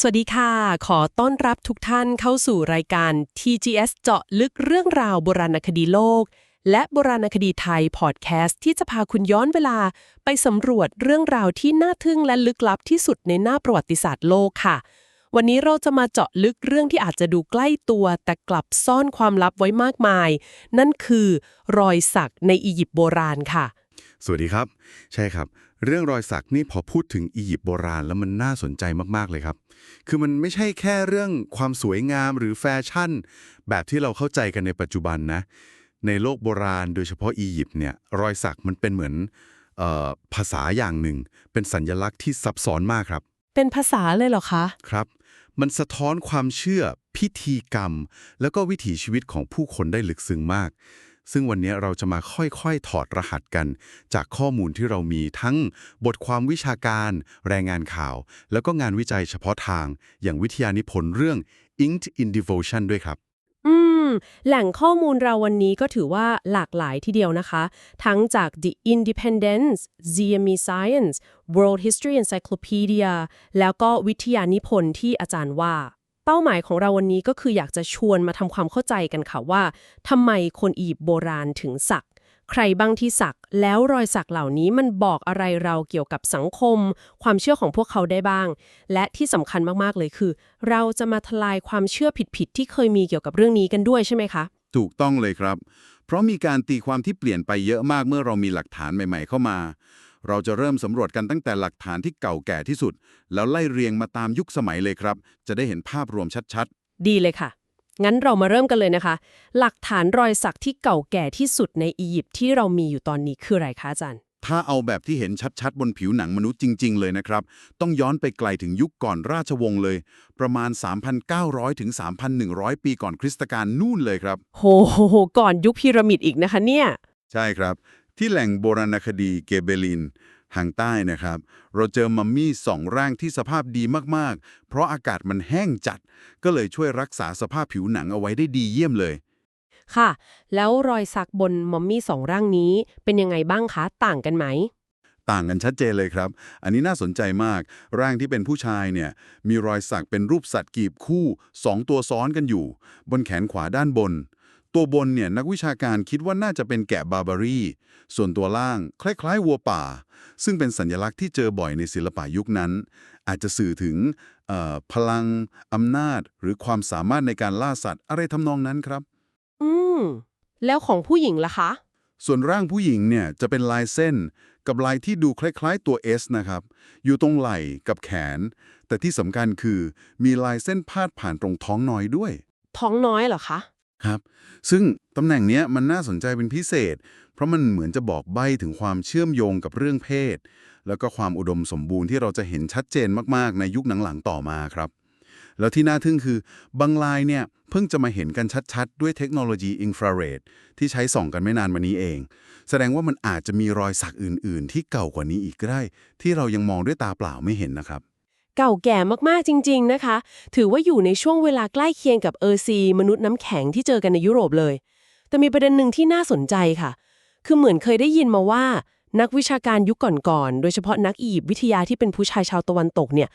สวัสดีค่ะ ขอต้อนรับทุกท่านเข้าสู่รายการ TGS เจาะลึกเรื่องราวโบราณคดีโลก และโบราณคดีไทยพอดแคสต์ที่จะพาคุณย้อนเวลา ไปสำรวจเรื่องราวที่น่าทึ่งและลึกลับที่สุดในหน้าประวัติศาสตร์โลกค่ะ วันนี้เราจะมาเจาะลึกเรื่องที่อาจจะดูใกล้ตัว แต่กลับซ่อนความลับไว้มากมาย นั่นคือ รอยสักในอียิปต์โบราณค่ะ สวัสดีครับ ใช่ครับ เรื่องรอยสักนี่พอพูดถึงอียิปต์โบราณแล้วมันน่าสนใจมาก ๆ เลยครับ คือมันไม่ใช่แค่เรื่องความสวยงามหรือแฟชั่น แบบที่เราเข้าใจกันในปัจจุบันนะ ในโลกโบราณโดยเฉพาะอียิปต์เนี่ยรอยสักมันเป็นเหมือนเออภาษาอย่างหนึ่ง เป็นสัญลักษณ์ที่ซับซ้อนมากครับ เป็นภาษาเลยเหรอคะ ครับ มันสะท้อนความเชื่อพิธีกรรม แล้วก็วิถีชีวิตของผู้คนได้ลึกซึ้งมาก ซึ่งวันนี้เราจะมาค่อยๆ ถอดรหัสกัน จากข้อมูลที่เรามีทั้งบทความวิชาการ แรายงานข่าว แล้วก็งานวิจัยเฉพาะทาง อย่างวิทยานิพนธ์เรื่อง Inked in Devotion ด้วยครับอืมแหล่งข้อมูลเราวันนี้ก็ถือว่าหลากหลายทีเดียวนะคะ ทั้งจาก The Independence ZME Science World History Encyclopedia แล้วก็วิทยานิพนธ์ที่อาจารย์ว่า เป้าหมายของเราวันนี้ก็คืออยากจะชวนมาทำความเข้าใจกันค่ะว่าทำไมคนอียิปต์โบราณถึงสัก ใครบ้างที่สัก แล้วรอยสักเหล่านี้มันบอกอะไรเราเกี่ยวกับสังคม ความเชื่อของพวกเขาได้บ้าง และที่สำคัญมากๆเลยคือ เราจะมาทลายความเชื่อผิดๆที่เคยมีเกี่ยวกับเรื่องนี้กันด้วยใช่ไหมคะ ถูกต้องเลยครับ เพราะมีการตีความที่เปลี่ยนไปเยอะมากเมื่อเรามีหลักฐานใหม่ ๆ เข้ามา เราจะเริ่มสำรวจกันตั้งแต่หลักฐานที่เก่าแก่ที่สุด แล้วไล่เรียงมาตามยุคสมัยเลยครับ จะได้เห็นภาพรวมชัดดีเลยค่ะ งั้นเรามาเริ่มกันเลยนะคะ หลักฐานรอยสักที่เก่าแก่ที่สุดในอียิปต์ที่เรามีอยู่ตอนนี้คืออะไรคะอาจารย์ๆถ้าเอาแบบที่เห็นชัดๆ บนผิวหนังมนุษย์จริง ๆ เลยนะครับ ต้องย้อนไปไกลถึงยุคก่อนราชวงศ์เลย ประมาณ 3,900 ถึง 3,100 ปีก่อนคริสตกาลนู่นเลยครับ โห ก่อนยุคพีระมิดอีกนะคะเนี่ย ใช่ครับ ที่แหล่งโบราณคดีเกเบลินทางใต้นะครับ เราเจอมัมมี่สองร่างที่สภาพดีมากๆ เพราะอากาศมันแห้งจัด ก็เลยช่วยรักษาสภาพผิวหนังเอาไว้ได้ดีเยี่ยมเลย ค่ะ แล้วรอยสักบนมอมมี่สองร่างนี้เป็นยังไงบ้างคะ ต่างกันไหม ต่างกันชัดเจนเลยครับ อันนี้น่าสนใจมาก ร่างที่เป็นผู้ชายเนี่ย มีรอยสักเป็นรูปสัตว์กีบคู่สองตัวซ้อนกันอยู่ บนแขนขวาด้านบน ตัวบนเนี่ยนักวิชาการคิดว่าน่าจะเป็นแกะบาร์บารีส่วนตัวล่างคล้ายๆวัวป่า ซึ่งเป็นสัญลักษณ์ที่เจอบ่อยในศิลปะยุคนั้น อาจจะสื่อถึงเอ่อพลังอำนาจ หรือความสามารถในการล่าสัตว์อะไรทำนองนั้นครับ อืม แล้วของผู้หญิงล่ะคะ ส่วนร่างผู้หญิงเนี่ยจะเป็นลายเส้น กับลายที่ดูคล้ายๆตัว S นะครับ อยู่ตรงไหล่กับแขน แต่ที่สำคัญคือมีลายเส้นพาดผ่านตรงท้องน้อยด้วย ท้องน้อยเหรอคะ ครับ ซึ่งตำแหน่งเนี้ยมันน่าสนใจเป็นพิเศษ เพราะมันเหมือนจะบอกใบ้ถึงความเชื่อมโยงกับเรื่องเพศ แล้วก็ความอุดมสมบูรณ์ที่เราจะเห็นชัดเจนมากๆ ในยุคหลังๆต่อมาครับ แล้วที่น่าทึ่งคือบางลายเนี่ยเพิ่งจะมาเห็นกันชัดๆ ด้วยเทคโนโลยีอินฟราเรดที่ใช้ส่องกันไม่นานมานี้เอง แสดงว่ามันอาจจะมีรอยสักอื่น ๆ ที่เก่ากว่านี้อีกก็ได้ ที่เรายังมองด้วยตาเปล่าไม่เห็นนะครับ เก่าแก่มากๆจริง ๆนะคะ ถือว่าอยู่ในช่วงเวลาใกล้เคียงกับเออร์ซีมนุษย์น้ำแข็งที่เจอกันในยุโรปเลย แต่มีประเด็นหนึ่งที่น่าสนใจค่ะ คือเหมือนเคยได้ยินมาว่า นักวิชาการยุคก่อนๆ โดยเฉพาะนักอียิปต์วิทยาที่เป็นผู้ชายชาวตะวันตกเนี่ย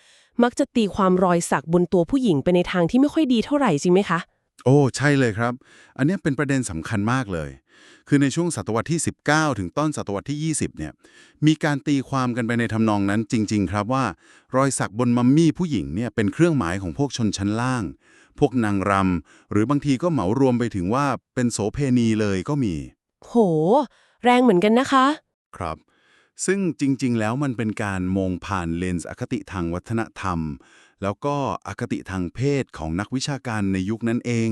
มักจะตีความรอยสักบนตัวผู้หญิงไปในทางที่ไม่ค่อยดีเท่าไหร่จริงไหมคะ โอ้ ใช่เลยครับ อันเนี้ยเป็นประเด็นสำคัญมากเลย คือในช่วงศตวรรษที่ 19 ถึงต้นศตวรรษที่ 20 เนี่ย มีการตีความกันไปในทำนองนั้นจริง ๆ ครับว่า รอยสักบนมัมมี่ผู้หญิงเนี่ยเป็นเครื่องหมายของพวกชนชั้นล่าง พวกนางรำหรือบางทีก็เหมารวมไปถึงว่าเป็นโสเพณีเลยก็มี โห แรงเหมือนกันนะคะ ครับ ซึ่งจริง ๆ แล้วมันเป็นการมองผ่านเลนส์อคติทางวัฒนธรรม แล้วก็อคติทางเพศของนักวิชาการในยุคนั้นเอง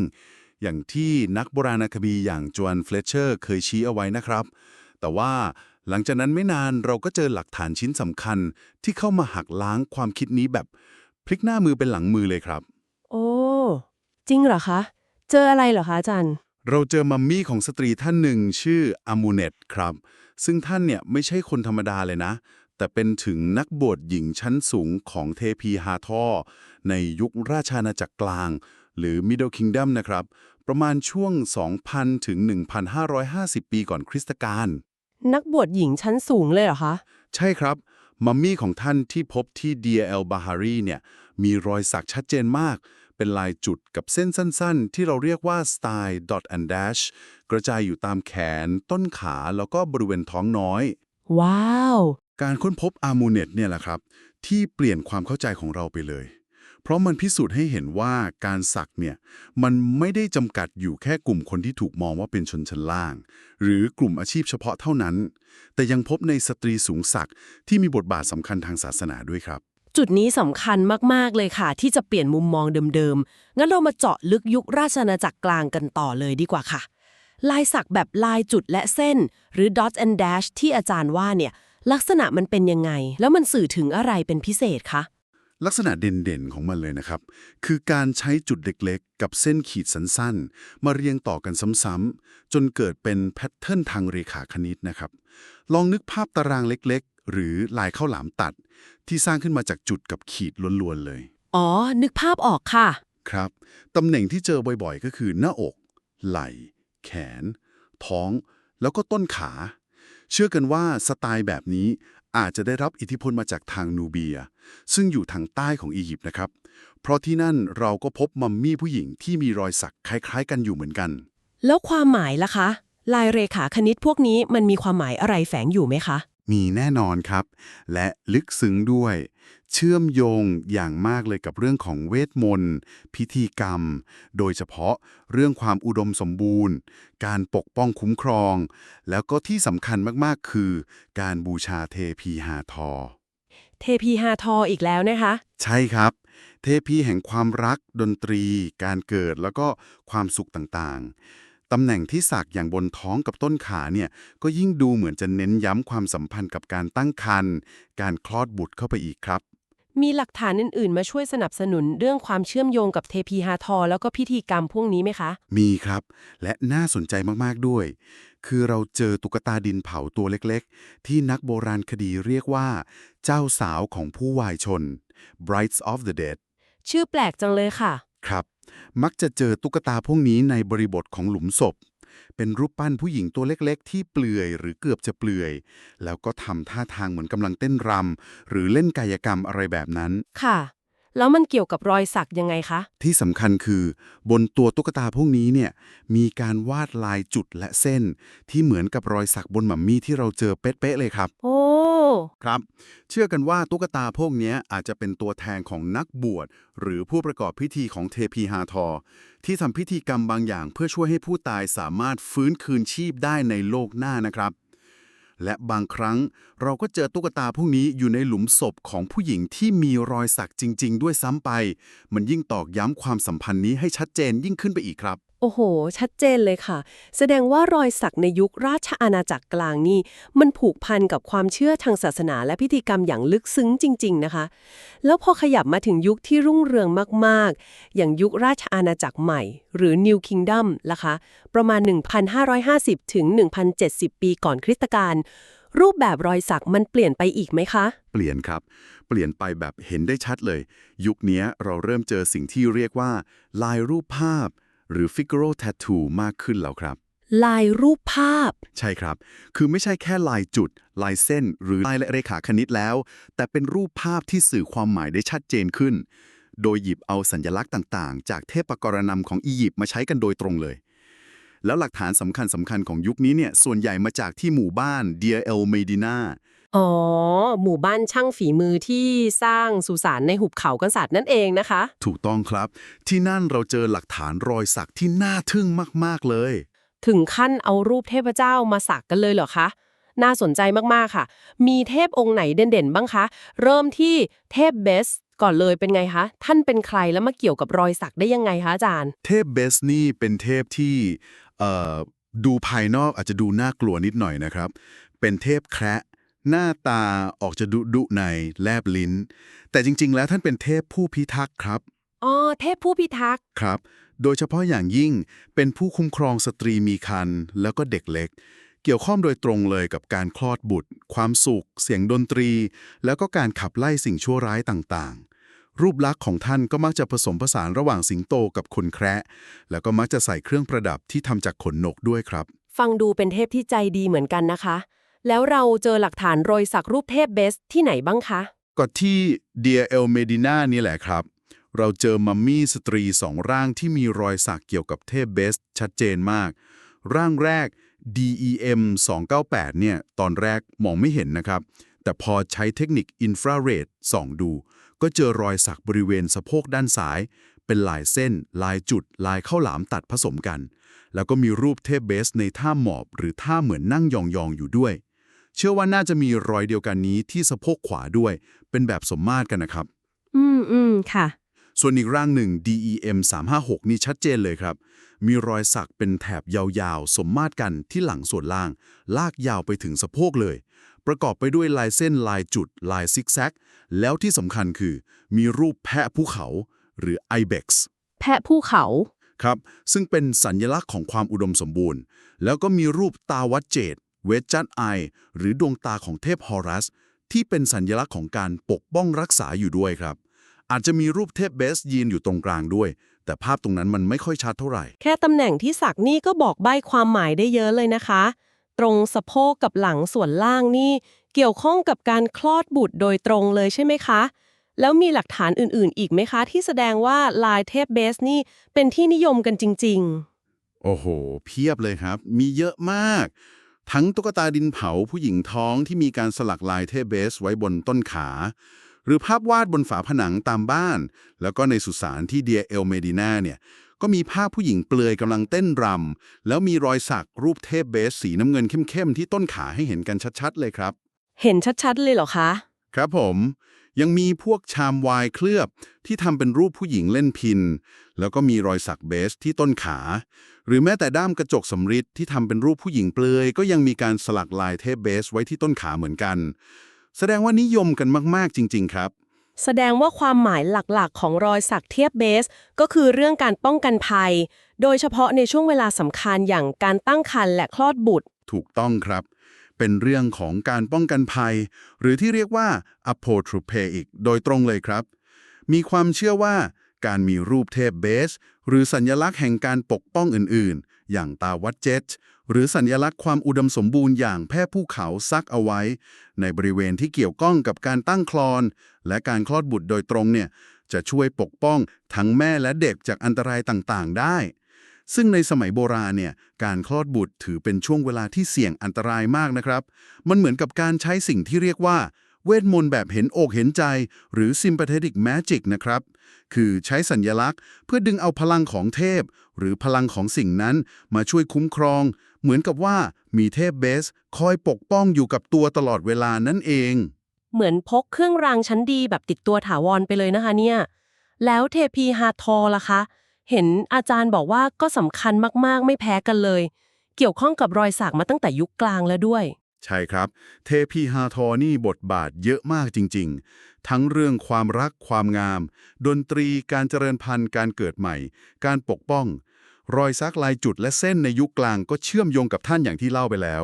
อย่างที่นักโบราณคดีอย่างจวนเฟลเชอร์เคยชี้เอาไว้นะครับ แต่ว่าหลังจากนั้นไม่นานเราก็เจอหลักฐานชิ้นสำคัญที่เข้ามาหักล้างความคิดนี้แบบพลิกหน้ามือเป็นหลังมือเลยครับ โอ้ จริงเหรอคะ เจออะไรเหรอคะอาจารย์ เราเจอมัมมี่ของสตรีท่านหนึ่งชื่ออามูเนตครับ ซึ่งท่านเนี่ยไม่ใช่คนธรรมดาเลยนะ แต่เป็นถึงนักบวชหญิงชั้นสูงของเทพีฮาทอในยุคราชอาณาจักรกลาง หรือ Middle Kingdom นะครับ ประมาณช่วง 2,000 ถึง 1,550 ปีก่อนคริสตกาลนักบวชหญิงชั้นสูงเลยเหรอคะ ใช่ครับ มัมมี่ของท่านที่พบที่เดียเอลบาฮารีเนี่ยมีรอยสักชัดเจนมาก เป็นลายจุดกับเส้นสั้น ๆ ที่เราเรียกว่า style dot and dash กระจายอยู่ตามแขน ต้นขาแล้วก็บริเวณท้องน้อย ว้าว การค้นพบอาร์มูเนตเนี่ยแหละครับ ที่เปลี่ยนความเข้าใจของเราไปเลย เพราะมันพิสูจน์ให้เห็นว่าการสักเนี่ยมันไม่ได้จำกัดอยู่แค่กลุ่มคนที่ถูกมองว่าเป็นชนชั้นล่าง หรือกลุ่มอาชีพเฉพาะเท่านั้น แต่ยังพบในสตรีสูงศักดิ์ที่มีบทบาทสำคัญทางศาสนาด้วยครับจุดนี้สำคัญมาก ๆ เลยค่ะ ที่จะเปลี่ยนมุมมองเดิม ๆ งั้นเรามาเจาะลึกยุคราชอาณาจักรกลางกันต่อเลยดีกว่าค่ะ ลายสักแบบลายจุดและเส้น หรือ dot and dash ที่อาจารย์ว่าเนี่ย ลักษณะมันเป็นยังไง แล้วมันสื่อถึงอะไรเป็นพิเศษคะ ลักษณะเด่นๆของมันเลยนะครับ คือการใช้จุดเล็กๆ กับเส้นขีดสั้นๆ มาเรียงต่อกันซ้ำๆ จนเกิดเป็นแพทเทิร์นทางเรขาคณิตนะครับ ลองนึกภาพตารางเล็กๆ หรือลายข้าวหลามตัด ที่สร้างขึ้นมาจากจุดกับขีดล้วนๆเลย อ๋อ นึกภาพออกค่ะ ครับ ตำแหน่งที่เจอบ่อยๆ ก็คือหน้าอก ไหล่ แขน ท้อง แล้วก็ต้นขา เชื่อกันว่าสไตล์แบบนี้อาจจะได้รับอิทธิพลมาจากทางนูเบีย ซึ่งอยู่ทางใต้ของอียิปต์นะครับ เพราะที่นั่นเราก็พบมัมมี่ผู้หญิงที่มีรอยสักคล้าย ๆ กันอยู่เหมือนกัน แล้วความหมายล่ะคะ ลายเรขาคณิตพวกนี้มันมีความหมายอะไรแฝงอยู่ไหมคะ มีแน่นอนครับ และลึกซึ้งด้วยเชื่อมโยงอย่างมากเลยกับเรื่องของเวทมนต์ พิธีกรรม โดยเฉพาะเรื่องความอุดมสมบูรณ์ การปกป้องคุ้มครอง แล้วก็ที่สำคัญมากๆ คือ การบูชาเทพีฮาทอ เทพีฮาทออีกแล้วนะคะ ใช่ครับ เทพีแห่งความรัก ดนตรี การเกิดแล้วก็ความสุขต่างๆ ตำแหน่งที่สักอย่างบนท้องกับต้นขาเนี่ย ก็ยิ่งดูเหมือนจะเน้นย้ำความสัมพันธ์กับการตั้งครรภ์การคลอดบุตรเข้าไปอีกครับ มีหลักฐานอื่นๆ มาช่วยสนับสนุนเรื่องความเชื่อมโยงกับเทพีฮาทอแล้วก็พิธีกรรมพวกนี้ไหมคะ มีครับ และน่าสนใจมากๆด้วย คือเราเจอตุ๊กตาดินเผาตัวเล็กๆ ที่นักโบราณคดีเรียกว่า เจ้าสาวของผู้วายชน Brides of the Dead ชื่อแปลกจังเลยค่ะ ครับ มักจะเจอตุ๊กตาพวกนี้ในบริบทของหลุมศพ เป็นรูปปั้นผู้หญิงตัวเล็กๆ ที่เปลือยหรือเกือบจะเปลือย แล้วก็ทำท่าทางเหมือนกำลังเต้นรำหรือเล่นกายกรรมอะไรแบบนั้น ค่ะ แล้วมันเกี่ยวกับรอยสักยังไงคะ ที่สำคัญคือ บนตัวตุ๊กตาพวกนี้เนี่ยมีการวาดลายจุดและเส้น ที่เหมือนกับรอยสักบนหมัมมี่ที่เราเจอเป๊ะๆเลยครับ โอ้ ครับ เชื่อกันว่าตุ๊กตาพวกนี้อาจจะเป็นตัวแทนของนักบวช หรือผู้ประกอบพิธีของเทพีฮาทอ ที่ทำพิธีกรรมบางอย่างเพื่อช่วยให้ผู้ตายสามารถฟื้นคืนชีพได้ในโลกหน้านะครับ และบางครั้งเราก็เจอตุ๊กตาพวกนี้อยู่ในหลุมศพของผู้หญิงที่มีรอยสักจริง ๆ ด้วยซ้ำไป มันยิ่งตอกย้ำความสัมพันธ์นี้ให้ชัดเจนยิ่งขึ้นไปอีกครับ อ้โห ชัดเจนเลยค่ะ แสดงว่ารอยสักในยุคราชอาณาจักรกลางนี่ มันผูกพันกับความเชื่อทางศาสนาและพิธีกรรมอย่างลึกซึ้งจริง ๆ นะคะ แล้วพอขยับมาถึงยุคที่รุ่งเรืองมาก ๆ อย่างยุคราชอาณาจักรใหม่ หรือ New Kingdom ล่ะคะ ประมาณ 1,550 ถึง 1,070 ปีก่อนคริสตกาลรูปแบบรอยสักมันเปลี่ยนไปอีกไหมคะ เปลี่ยนครับ เปลี่ยนไปแบบเห็นได้ชัดเลย ยุคนี้เราเริ่มเจอสิ่งที่เรียกว่า ลายรูปภาพ หรือ figural tattoo มากขึ้นแล้วครับ ลายรูปภาพ ใช่ครับ คือไม่ใช่แค่ลายจุด ลายเส้น หรือลายและเรขาคณิตแล้ว แต่เป็นรูปภาพที่สื่อความหมายได้ชัดเจนขึ้น โดยหยิบเอาสัญลักษณ์ต่างๆ จากเทพกรณำของอียิปต์มาใช้กันโดยตรงเลย แล้วหลักฐานสำคัญสำคัญๆของยุคนี้เนี่ยส่วนใหญ่มาจากที่หมู่บ้านเดียเอลเมดินา อ๋อ หมู่บ้านช่างฝีมือที่สร้างสุสานในหุบเขากษัตริย์นั่นเองนะคะ ถูกต้องครับ ที่นั่นเราเจอหลักฐานรอยสักที่น่าทึ่งมาก ๆ เลย ถึงขั้นเอารูปเทพเจ้ามาสักกันเลยเหรอคะ น่าสนใจมาก ๆ ค่ะ มีเทพองค์ไหนเด่น ๆ บ้างคะ เริ่มที่เทพเบสก่อนเลยเป็นไงคะ ท่านเป็นใครแล้วมาเกี่ยวกับรอยสักได้ยังไงคะอาจารย์ เทพเบสนี่เป็นเทพที่เอ่อดูภายนอกอาจจะดูน่ากลัวนิดหน่อยนะครับ เป็นเทพแคระ หน้าตาออกจะดุดุในแลบลิ้น แต่จริง ๆ แล้วท่านเป็นเทพผู้พิทักษ์ครับ อ๋อ เทพผู้พิทักษ์ ครับ โดยเฉพาะอย่างยิ่งเป็นผู้คุ้มครองสตรีมีครรภ์แล้วก็เด็กเล็ก เกี่ยวข้องโดยตรงเลยกับการคลอดบุตร ความสุข เสียงดนตรี แล้วก็การขับไล่สิ่งชั่วร้ายต่างๆรูปลักษณ์ของท่านก็มักจะผสมผสานระหว่างสิงโตกับคนแคระแล้วก็มักจะใส่เครื่องประดับที่ทำจากขนนกด้วยครับ ฟังดูเป็นเทพที่ใจดีเหมือนกันนะคะ แล้วเราเจอหลักฐานรอยสักรูปเทพเบสที่ไหนบ้างคะ ก็ที่เดียเอลเมดินานี่แหละครับ เราเจอมัมมี่สตรีสองร่างที่มีรอยสักเกี่ยวกับเทพเบส ชัดเจนมาก ร่างแรก DEM 298เนี่ย ตอนแรกมองไม่เห็นนะครับ แต่พอใช้เทคนิคอินฟราเรดส่องดู ก็เจอรอยสักบริเวณสะโพกด้านซ้าย เป็นลายเส้น ลายจุด ลายข้าวหลามตัดผสมกัน แล้วก็มีรูปเทพเบสในท่าหมอบ หรือท่าเหมือนนั่งยองๆอยู่ด้วย เชื่อว่าน่าจะมีรอยเดียวกันนี้ที่สะโพกขวาด้วย เป็นแบบสมมาตรกันนะครับ อืมอืมค่ะ ส่วนอีกร่างหนึ่ง DEM 356นี่ชัดเจนเลยครับ มีรอยสักเป็นแถบยาวๆ สมมาตรกันที่หลังส่วนล่าง ลากยาวไปถึงสะโพกเลย ประกอบไปด้วยลายเส้นลายจุด ลายซิกแซก แล้วที่สำคัญคือ มีรูปแพะภูเขา หรือ ibex แพะภูเขาครับ ซึ่งเป็นสัญลักษณ์ของความอุดมสมบูรณ์ แล้วก็มีรูปตาวัดเจด เวจจัดไอหรือดวงตาของเทพฮอรัส ที่เป็นสัญลักษณ์ของการปกป้องรักษาอยู่ด้วยครับ อาจจะมีรูปเทพเบสยีนอยู่ตรงกลางด้วย แต่ภาพตรงนั้นมันไม่ค่อยชัดเท่าไหร่ แค่ตำแหน่งที่สักนี่ก็บอกใบ้ความหมายได้เยอะเลยนะคะ ตรงสะโพกกับหลังส่วนล่างนี่ เกี่ยวข้องกับการคลอดบุตรโดยตรงเลยใช่ไหมคะ แล้วมีหลักฐานอื่นๆ อีกไหมคะ ที่แสดงว่าลายเทพเบสนี่เป็นที่นิยมกันจริงโอ้โห เพียบเลยครับ มีเยอะมาก ทั้งตุ๊กตาดินเผาผู้หญิงท้องที่มีการสลักลายเทพเบสไว้บนต้นขา หรือภาพวาดบนฝาผนังตามบ้าน แล้วก็ในสุสานที่เดียเอลเมดินาเนี่ยก็มีภาพผู้หญิงเปลือยกำลังเต้นรำแล้วมีรอยสักรูปเทพเบสสีน้ำเงินเข้มๆที่ต้นขาให้เห็นกันชัดๆเลยครับๆเห็นชัดๆเลยเหรอคะ ครับผม ยังมีพวกชามไวายเคลือบที่ทำเป็นรูปผู้หญิงเล่นพิน แล้วก็มีรอยสักเบสที่ต้นขา หรือแม้แต่ด้ามกระจกสำริดที่ทำเป็นรูปผู้หญิงเปลือย ก็ยังมีการสลักลายเทพเบสไว้ที่ต้นขาเหมือนกัน แสดงว่านิยมกันมากๆจริง ๆ ครับ แสดงว่าความหมายหลักๆ ของรอยสักเทียบเบส ก็คือเรื่องการป้องกันภัย โดยเฉพาะในช่วงเวลาสำคัญอย่างการตั้งครรภ์และคลอดบุตร ถูกต้องครับ เป็นเรื่องของการป้องกันภัย หรือที่เรียกว่า apotropaic โดยตรงเลยครับ มีความเชื่อว่าการมีรูปเทพเบส หรือสัญลักษณ์แห่งการปกป้องอื่นๆ อย่างตาวัดเจ็ตหรือสัญลักษณ์ความอุดมสมบูรณ์อย่างแพร่ภูเขาซักเอาไว้ ในบริเวณที่เกี่ยวข้องกับการตั้งคลอน และการคลอดบุตรโดยตรงเนี่ยจะช่วยปกป้องทั้งแม่และเด็กจากอันตรายต่างๆ ได้ ซึ่งในสมัยโบราณเนี่ยการคลอดบุตรถือเป็นช่วงเวลาที่เสี่ยงอันตรายมากนะครับ มันเหมือนกับการใช้สิ่งที่เรียกว่า เวทมนต์แบบเห็นอกเห็นใจ หรือ sympathetic magic นะครับ คือใช้สัญญลักษณ์ เพื่อดึงเอาพลังของเทพ หรือพลังของสิ่งนั้นมาช่วยคุ้มครอง เหมือนกับว่ามีเทพเบส คอยปกป้องอยู่กับตัวตลอดเวลานั่นเอง เหมือนพกเครื่องรางชั้นดีแบบติดตัวถาวรไปเลยนะคะเนี่ย แล้วเทพีฮาทอล่ะคะ เห็นอาจารย์บอกว่าก็สำคัญมากๆ ไม่แพ้กันเลย เกี่ยวข้องกับรอยสักมาตั้งแต่ยุคกลางแล้วด้วย ใช่ครับ เทพีฮาทอนี่บทบาทเยอะมากจริง ๆ ทั้งเรื่องความรักความงาม ดนตรีการเจริญพันธุ์การเกิดใหม่ การปกป้อง รอยซักลายจุดและเส้นในยุคกลางก็เชื่อมโยงกับท่านอย่างที่เล่าไปแล้ว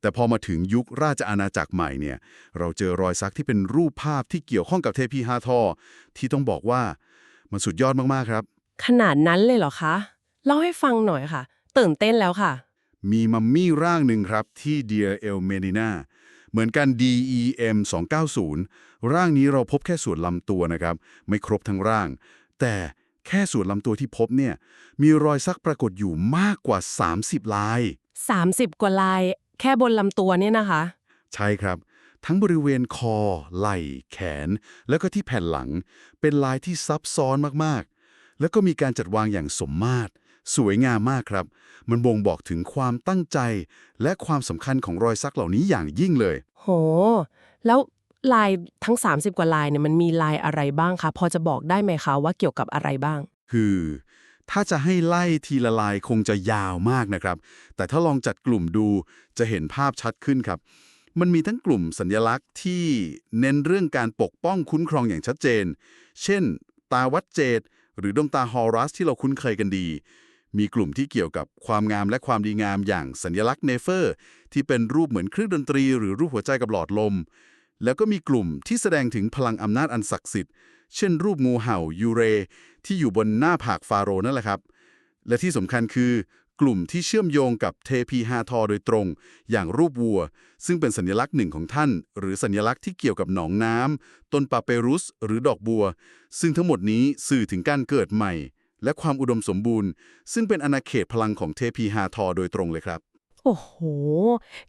แต่พอมาถึงยุคราชอาณาจักรใหม่เนี่ย เราเจอรอยซักที่เป็นรูปภาพที่เกี่ยวข้องกับเทพีฮาทอ ที่ต้องบอกว่ามันสุดยอดมากๆครับ ขนาดนั้นเลยเหรอคะ เล่าให้ฟังหน่อยค่ะ ตื่นเต้นแล้วค่ะ มีมัมมี่ร่างหนึ่งครับที่เดียเอลเมดินาเหมือนกัน DEM 290 ร่างนี้เราพบแค่ส่วนลำตัวนะครับ ไม่ครบทั้งร่าง แต่แค่ส่วนลำตัวที่พบเนี่ย มีรอยซักปรากฏอยู่มากกว่า 30 ลาย 30 กว่าลาย แค่บนลำตัวเนี่ยนะคะ ใช่ครับ ทั้งบริเวณคอ ไหล่ แขน แล้วก็ที่แผ่นหลัง เป็นลายที่ซับซ้อนมากๆ แล้วก็มีการจัดวางอย่างสมมาตร สวยงามมากครับ มันบ่งบอกถึงความตั้งใจ และความสำคัญของรอยซักเหล่านี้อย่างยิ่งเลย โห แล้วลายทั้ง 30 กว่าลายเนี่ยมันมีลายอะไรบ้างคะพอจะบอกได้ไหมคะว่าเกี่ยวกับอะไรบ้าง คือ ถ้าจะให้ไล่ทีละลายคงจะยาวมากนะครับ แต่ถ้าลองจัดกลุ่มดูจะเห็นภาพชัดขึ้นครับ มันมีทั้งกลุ่มสัญลักษณ์ที่เน้นเรื่องการปกป้องคุ้มครองอย่างชัดเจน เช่น ตาวัดเจดหรือดวงตาฮอรัสที่เราคุ้นเคยกันดี มีกลุ่มที่เกี่ยวกับความงามและความดีงามอย่างสัญลักษณ์เนเฟอร์ ที่เป็นรูปเหมือนเครื่องดนตรี หรือรูปหัวใจกับหลอดลม แล้วก็มีกลุ่มที่แสดงถึงพลังอำนาจอันศักดิ์สิทธิ์ เช่น รูปงูเห่ายูเร ที่อยู่บนหน้าผากฟาโรห์นั่นแหละครับ และที่สำคัญคือกลุ่มที่เชื่อมโยงกับเทพีฮาทอโดยตรง อย่างรูปวัว ซึ่งเป็นสัญลักษณ์หนึ่งของท่าน หรือสัญลักษณ์ที่เกี่ยวกับหนองน้ำต้นปาเปรุส หรือดอกบัว ซึ่งทั้งหมดนี้สื่อถึงการเกิดใหม่ และความอุดมสมบูรณ์ ซึ่งเป็นอาณาเขตพลังของเทพีฮาทอโดยตรงเลยครับ โอ้โห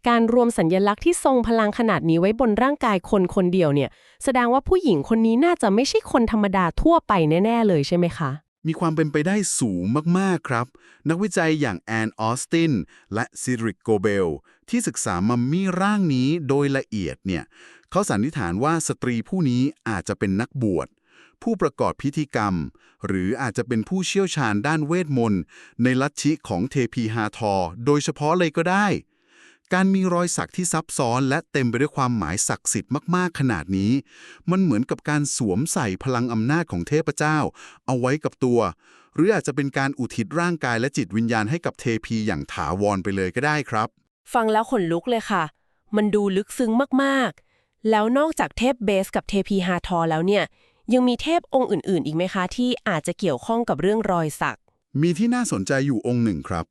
การรวมสัญญลักษณ์ที่ทรงพลังขนาดนี้ไว้บนร่างกายคนคนเดียวเนี่ย แสดงว่าผู้หญิงคนนี้น่าจะไม่ใช่คนธรรมดาทั่วไปแน่ ๆ เลยใช่ไหมคะ มีความเป็นไปได้สูงมาก ๆ ครับ นักวิจัยอย่างแอนออสตินและซิริกโกเบล ที่ศึกษามัมมี่ร่างนี้โดยละเอียดเนี่ยเขาสันนิษฐานว่าสตรีผู้นี้อาจจะเป็นนักบวช ผู้ประกอบพิธีกรรม หรืออาจจะเป็นผู้เชี่ยวชาญด้านเวทมนต์ในลัทธิของเทพีฮาทอ โดยเฉพาะเลยก็ได้ การมีรอยสักที่ซับซ้อนและเต็มไปด้วยความหมายศักดิ์สิทธิ์มากๆ ขนาดนี้ มันเหมือนกับการสวมใส่พลังอำนาจของเทพเจ้า เอาไว้กับตัว หรืออาจจะเป็นการอุทิศร่างกายและจิตวิญญาณให้กับเทพีอย่างถาวรไปเลยก็ได้ครับ ฟังแล้วขนลุกเลยค่ะ มันดูลึกซึ้งมากๆ แล้วนอกจากเทพเบสกับเทพีฮาทอแล้วเนี่ย ยังมีเทพองค์อื่น ๆ อีกไหมคะ ที่อาจจะเกี่ยวข้องกับเรื่องรอยสัก มีที่น่าสนใจอยู่องค์หนึ่งครับ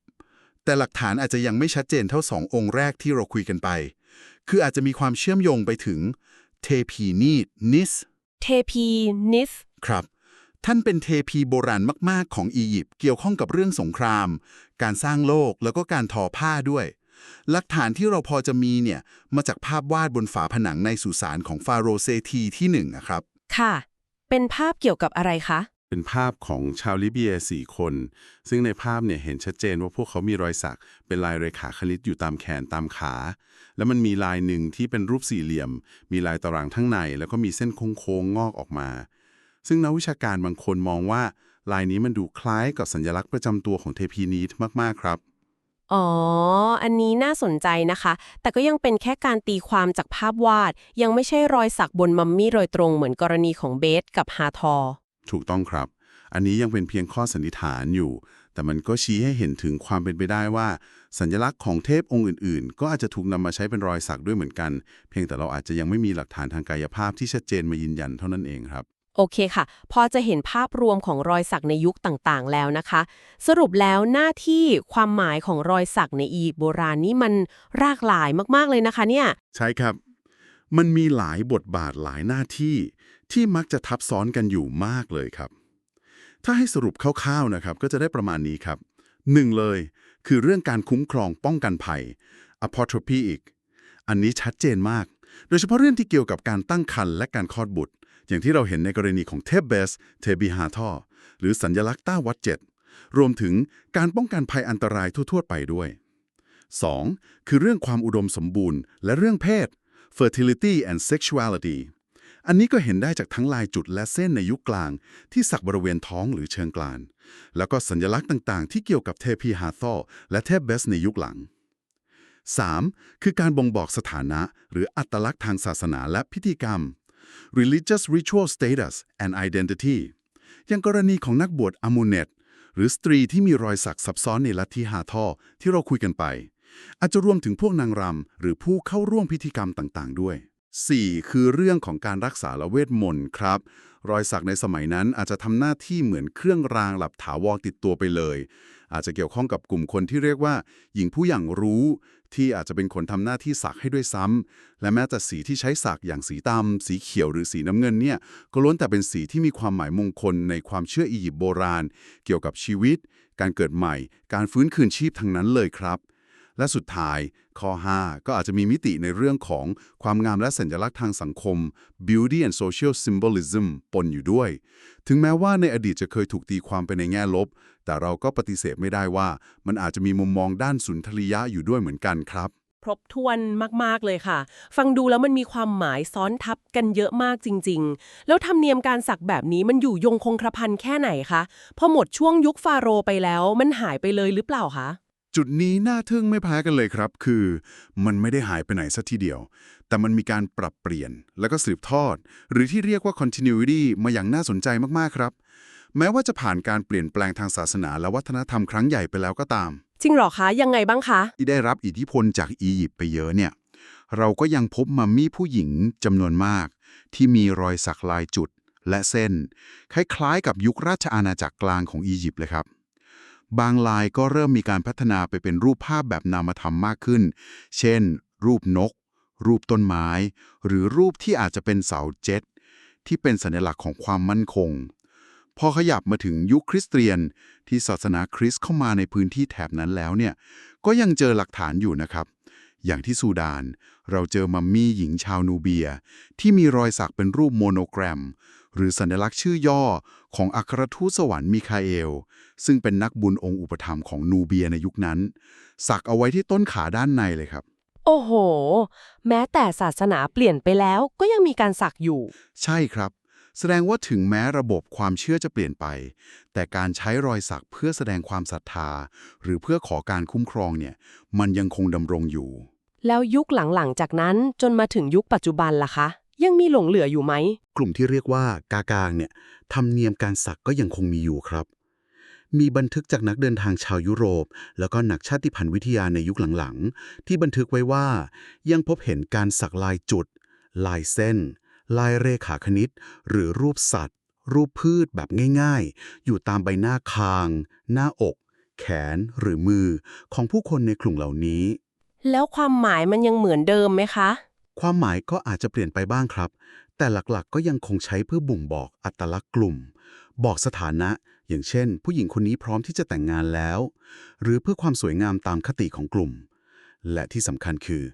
แต่หลักฐานอาจจะยังไม่ชัดเจนเท่าสององค์แรกที่เราคุยกันไป คืออาจจะมีความเชื่อมโยงไปถึงเทพีนีดนิส เทพีนิส ครับ ท่านเป็นเทพีโบราณมาก ๆ ของอียิปต์เกี่ยวข้องกับเรื่องสงคราม การสร้างโลกแล้วก็การทอผ้าด้วย หลักฐานที่เราพอจะมีเนี่ยมาจากภาพวาดบนฝาผนังในสุสานของฟาโรห์เซทีที่หนึ่งอะครับ ค่ะ เป็นภาพเกี่ยวกับอะไรคะ เป็นภาพของชาวลิเบียสี่คน ซึ่งในภาพเนี่ยเห็นชัดเจนว่าพวกเขามีรอยสัก เป็นลายเรขาคณิตอยู่ตามแขนตามขา แล้วมันมีลายหนึ่งที่เป็นรูปสี่เหลี่ยม มีลายตารางทั้งใน แล้วก็มีเส้นโค้งๆงอกออกมา ซึ่งนักวิชาการบางคนมองว่าลายนี้มันดูคล้ายกับสัญลักษณ์ประจำตัวของเทพีนีทมากๆครับ อ๋อ อันนี้น่าสนใจนะคะ แต่ก็ยังเป็นแค่การตีความจากภาพวาด ยังไม่ใช่รอยสักบนมัมมี่โดยตรงเหมือนกรณีของเบสกับฮาทอ ถูกต้องครับ อันนี้ยังเป็นเพียงข้อสันนิษฐานอยู่ แต่มันก็ชี้ให้เห็นถึงความเป็นไปได้ว่า สัญลักษณ์ของเทพองค์อื่น ๆ ก็อาจจะถูกนำมาใช้เป็นรอยสักด้วยเหมือนกัน เพียงแต่เราอาจจะยังไม่มีหลักฐานทางกายภาพที่ชัดเจนมายืนยันเท่านั้นเองครับ โอเคค่ะ พอจะเห็นภาพรวมของรอยสักในยุคต่างๆ แล้วนะคะ สรุปแล้วหน้าที่ความหมายของรอยสักในอียิปต์โบราณนี่มันรากหลายมากๆเลยนะคะเนี่ย ใช่ครับ มันมีหลายบทบาทหลายหน้าที่ที่มักจะทับซ้อนกันอยู่มากเลยครับ ถ้าให้สรุปคร่าวๆนะครับ ก็จะได้ประมาณนี้ครับหนึ่งเลย คือเรื่องการคุ้มครองป้องกันภัย apotropy อีก อันนี้ชัดเจนมาก โดยเฉพาะเรื่องที่เกี่ยวกับการตั้งครรภ์และการคลอดบุตร อย่างที่เราเห็นในกรณีของเทพเบส เทบีฮาทอหรือสัญลักษณ์ต้าวัดเจ็ดรวมถึงการป้องกันภัยอันตรายทั่ว ๆ ไปด้วย 2. คือเรื่องความอุดมสมบูรณ์และเรื่องเพศ fertility and sexuality อันนี้ก็เห็นได้จากทั้งลายจุดและเส้นในยุคกลาง ที่สักบริเวณท้องหรือเชิงกราน แล้วก็สัญลักษณ์ต่างๆ ที่เกี่ยวกับเทพีฮาทอและเทพเบสในยุคหลัง 3. คือการบ่งบอกสถานะ หรืออัตลักษณ์ทางศาสนาและพิธีกรรม religious ritual status and identity อย่างกรณีของนักบวชอามูเนตหรือสตรีที่มีรอยสักซับซ้อนในลัทธิฮาทอที่เราคุยกันไป อาจจะรวมถึงพวกนางรำหรือผู้เข้าร่วมพิธีกรรมต่างๆ ด้วย 4. คือเรื่องของการรักษาละเวทมนต์ครับ รอยสักในสมัยนั้นอาจจะทำหน้าที่เหมือนเครื่องรางหลับถาวรติดตัวไปเลย อาจจะเกี่ยวข้องกับกลุ่มคนที่เรียกว่า หญิงผู้อย่างรู้ ที่อาจจะเป็นคนทำหน้าที่สักให้ด้วยซ้ำและแม้แต่สีที่ใช้สักอย่างสีดำสีเขียวหรือสีน้ำเงินเนี่ยก็ล้วนแต่เป็นสีที่มีความหมายมงคลในความเชื่ออียิปต์โบราณ เกี่ยวกับชีวิต การเกิดใหม่ การฟื้นคืนชีพทั้งนั้นเลยครับและสุดท้ายข้อ 5 ก็อาจจะมีมิติในเรื่องของความงามและสัญลักษณ์ทางสังคม beauty and social symbolism ปนอยู่ด้วย ถึงแม้ว่าในอดีตจะเคยถูกตีความไปในแง่ลบ แต่เราก็ปฏิเสธไม่ได้ว่า มันอาจจะมีมุมมองด้านสุนทรียะอยู่ด้วยเหมือนกันครับ ครบถ้วนมาก ๆ เลยค่ะ ฟังดูแล้วมันมีความหมายซ้อนทับกันเยอะมากจริง ๆ แล้วธรรมเนียมการสักแบบนี้มันอยู่ยงคงกระพันแค่ไหนคะ พอหมดช่วงยุคฟาโรห์ไปแล้ว มันหายไปเลยหรือเปล่าคะ จุดนี้น่าทึ่งไม่แพ้กันเลยครับ คือ มันไม่ได้หายไปไหนสัทีเดียว แต่มันมีการปรับเปลี่ยนแล้วก็สืบทอด หรือที่เรียกว่า continuity มาอย่างน่าสนใจมากๆครับ แม้ว่าจะผ่านการเปลี่ยนแปลงทางศาสนาและวัฒนธรรมครั้งใหญ่ไปแล้วก็ตาม จริงเหรอคะ ยังไงบ้างคะ ที่ได้รับอิทธิพลจากอียิปต์ไปเยอะเนี่ย เราก็ยังพบมัมมี่ผู้หญิงจำนวนมาก ที่มีรอยสักลายจุดและเส้น คล้ายๆ กับยุคราชอาณาจักรกลางของอียิปต์เลยครับ บางลายก็เริ่มมีการพัฒนาไปเป็นรูปภาพแบบนามธรรมมากขึ้น เช่น รูปนก รูปต้นไม้ หรือรูปที่อาจจะเป็นเสาเจ็ตที่เป็นสัญลักษณ์ของความมั่นคง พอขยับมาถึงยุคคริสเตียน ที่ศาสนาคริสต์เข้ามาในพื้นที่แถบนั้นแล้วเนี่ยก็ยังเจอหลักฐานอยู่นะครับ อย่างที่ซูดาน เราเจอมัมมี่หญิงชาวนูเบีย ที่มีรอยสักเป็นรูปโมโนแกรม หรือสัญลักษณ์ชื่อย่อของอัครทูตสวรรค์มิคาเอล ซึ่งเป็นนักบุญองค์อุปถัมภ์ของนูเบียในยุคนั้น สักเอาไว้ที่ต้นขาด้านในเลยครับโอ้โห แม้แต่ศาสนาเปลี่ยนไปแล้วก็ยังมีการสักอยู่ ใช่ครับ แสดงว่าถึงแม้ระบบความเชื่อจะเปลี่ยนไป แต่การใช้รอยสักเพื่อแสดงความศรัทธา หรือเพื่อขอการคุ้มครองเนี่ย มันยังคงดำรงอยู่ แล้วยุคหลังๆ จากนั้นจนมาถึงยุคปัจจุบันล่ะคะ ยังมีหลงเหลืออยู่ไหม กลุ่มที่เรียกว่ากากางเนี่ยธรรมเนียมการสักก็ยังคงมีอยู่ครับ มีบันทึกจากนักเดินทางชาวยุโรป แล้วก็นักชาติพันธุ์วิทยาในยุคหลังๆ ที่บันทึกไว้ว่า ยังพบเห็นการสักลายจุด ลายเส้น ลายเรขาคณิต หรือรูปสัตว์ รูปพืชแบบง่ายๆ อยู่ตามใบหน้าคาง หน้าอก แขนหรือมือของผู้คนในกลุ่มเหล่านี้ แล้วความหมายมันยังเหมือนเดิมไหมคะ ความหมายก็อาจจะเปลี่ยนไปบ้างครับ แต่หลักๆก็ยังคงใช้เพื่อบ่งบอกอัตลักษณ์กลุ่ม บอกสถานะ อย่างเช่น ผู้หญิงคนนี้พร้อมที่จะแต่งงานแล้ว หรือเพื่อความสวยงามตามคติของกลุ่ม และที่สำคัญคือ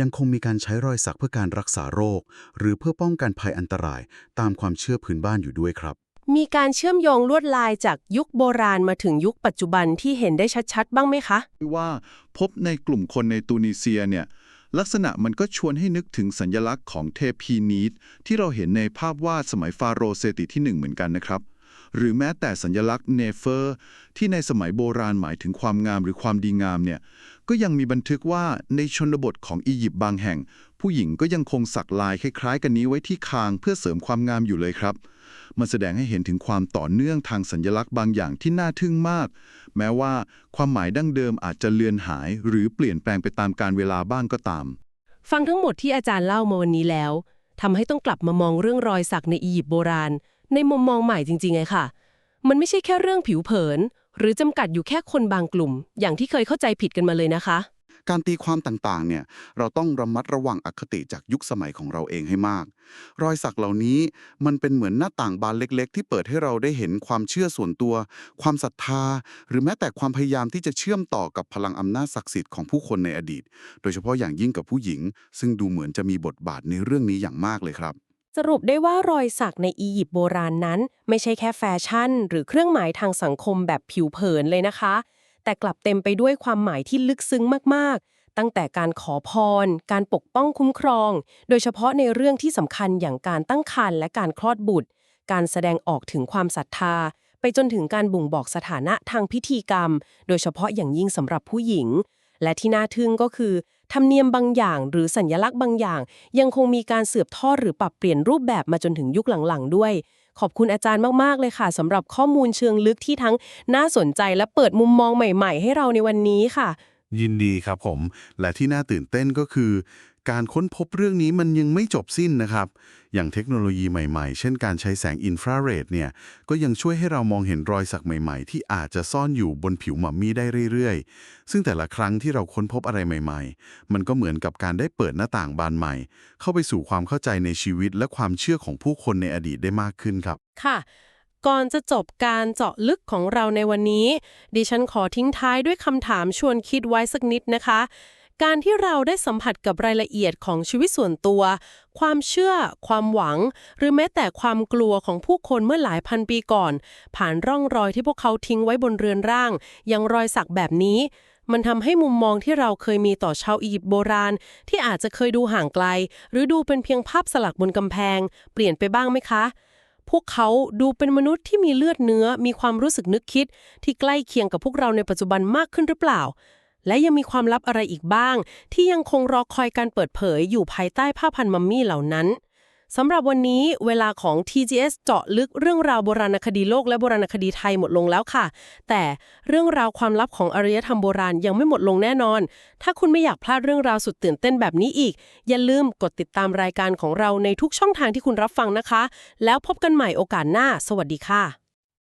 ยังคงมีการใช้รอยสักเพื่อการรักษาโรค หรือเพื่อป้องกันภัยอันตรายตามความเชื่อพื้นบ้านอยู่ด้วยครับ มีการเชื่อมโยงลวดลายจากยุคโบราณมาถึงยุคปัจจุบันที่เห็นได้ชัดๆ บ้างไหมคะ ว่าพบในกลุ่มคนในตูนิเซียเนี่ยลักษณะมันก็ชวนให้นึกถึงสัญลักษณ์ของเทพีนีตที่เราเห็นในภาพวาดสมัยฟาโรห์เซติที่หนึ่งเหมือนกันนะครับ หรือแม้แต่สัญลักษณ์เนเฟอร์ที่ในสมัยโบราณหมายถึงความงามหรือความดีงามเนี่ยก็ยังมีบันทึกว่าในชนบทของอียิปต์บางแห่ง ผู้หญิงก็ยังคงสักลายคล้ายๆ กันนี้ไว้ที่คางเพื่อเสริมความงามอยู่เลยครับ มันแสดงให้เห็นถึงความต่อเนื่องทางสัญลักษณ์บางอย่างที่น่าทึ่งมาก แม้ว่าความหมายดั้งเดิมอาจจะเลือนหาย หรือเปลี่ยนแปลงไปตามการเวลาบ้างก็ตาม ฟังทั้งหมดที่อาจารย์เล่ามาวันนี้แล้วทำให้ต้องกลับมามองเรื่องรอยสักในอียิปต์โบราณ ในมุมมองใหม่จริงๆไงค่ะ มันไม่ใช่แค่เรื่องผิวเผิน หรือจำกัดอยู่แค่คนบางกลุ่ม อย่างที่เคยเข้าใจผิดกันมาเลยนะคะ การตีความต่างๆเนี่ยเราต้องระมัดระวังอคติจากยุคสมัยของเราเองให้มาก รอยสักเหล่านี้มันเป็นเหมือนหน้าต่างบานเล็ก ๆ ที่เปิดให้เราได้เห็นความเชื่อส่วนตัว ความศรัทธา หรือแม้แต่ความพยายามที่จะเชื่อมต่อกับพลังอำนาจศักดิ์สิทธิ์ของผู้คนในอดีต โดยเฉพาะอย่างยิ่งกับผู้หญิง ซึ่งดูเหมือนจะมีบทบาทในเรื่องนี้อย่างมากเลยครับ สรุปได้ว่ารอยสักในอียิปต์โบราณนั้น ไม่ใช่แค่แฟชั่น หรือเครื่องหมายทางสังคมแบบผิวเผินเลยนะคะ แต่กลับเต็มไปด้วยความหมายที่ลึกซึ้งมากๆ ตั้งแต่การขอพร การปกป้องคุ้มครอง โดยเฉพาะในเรื่องที่สำคัญอย่างการตั้งครรภ์และการคลอดบุตร การแสดงออกถึงความศรัทธา ไปจนถึงการบ่งบอกสถานะทางพิธีกรรม โดยเฉพาะอย่างยิ่งสำหรับผู้หญิง และที่น่าทึ่งก็คือ ธรรมเนียมบางอย่าง หรือสัญลักษณ์บางอย่าง ยังคงมีการสืบทอดหรือปรับเปลี่ยนรูปแบบมาจนถึงยุคหลังๆ ด้วย ขอบคุณอาจารย์มากๆเลยค่ะสำหรับข้อมูลเชิงลึกที่ทั้งน่าสนใจและเปิดมุมมองใหม่ๆ ให้เราในวันนี้ค่ะ ยินดีครับผม และที่น่าตื่นเต้นก็คือ การค้นพบเรื่องนี้มันยังไม่จบสิ้นนะครับ อย่างเทคโนโลยีใหม่ๆ เช่นการใช้แสงอินฟราเรดเนี่ย ก็ยังช่วยให้เรามองเห็นรอยสักใหม่ๆ ที่อาจจะซ่อนอยู่บนผิวมัมมี่ได้เรื่อยๆ ซึ่งแต่ละครั้งที่เราค้นพบอะไรใหม่ๆ มันก็เหมือนกับการได้เปิดหน้าต่างบานใหม่ เข้าไปสู่ความเข้าใจในชีวิตและความเชื่อของผู้คนในอดีตได้มากขึ้นครับ ค่ะ ก่อนจะจบการเจาะลึกของเราในวันนี้ ดิฉันขอทิ้งท้ายด้วยคำถามชวนคิดไว้สักนิดนะคะ การที่เราได้สัมผัสกับรายละเอียดของชีวิตส่วนตัว ความเชื่อ ความหวัง หรือแม้แต่ความกลัวของผู้คนเมื่อหลายพันปีก่อน ผ่านร่องรอยที่พวกเขาทิ้งไว้บนเรือนร่างอย่างรอยสักแบบนี้ มันทำให้มุมมองที่เราเคยมีต่อชาวอียิปต์โบราณ ที่อาจจะเคยดูห่างไกล หรือดูเป็นเพียงภาพสลักบนกำแพง เปลี่ยนไปบ้างไหมคะ พวกเขาดูเป็นมนุษย์ที่มีเลือดเนื้อ มีความรู้สึกนึกคิด ที่ใกล้เคียงกับพวกเราในปัจจุบันมากขึ้นหรือเปล่า และยังมีความลับอะไรอีกบ้าง ที่ยังคงรอคอยการเปิดเผยอยู่ภายใต้ผ้าพันมัมมี่เหล่านั้นสำหรับวันนี้เวลาของ TGS เจาะลึกเรื่องราวโบราณคดีโลกและโบราณคดีไทยหมดลงแล้วค่ะ แต่เรื่องราวความลับของอารยธรรมโบราณยังไม่หมดลงแน่นอน ถ้าคุณไม่อยากพลาดเรื่องราวสุดตื่นเต้นแบบนี้อีก อย่าลืมกดติดตามรายการของเราในทุกช่องทางที่คุณรับฟังนะคะ แล้วพบกันใหม่โอกาสหน้า สวัสดีค่ะ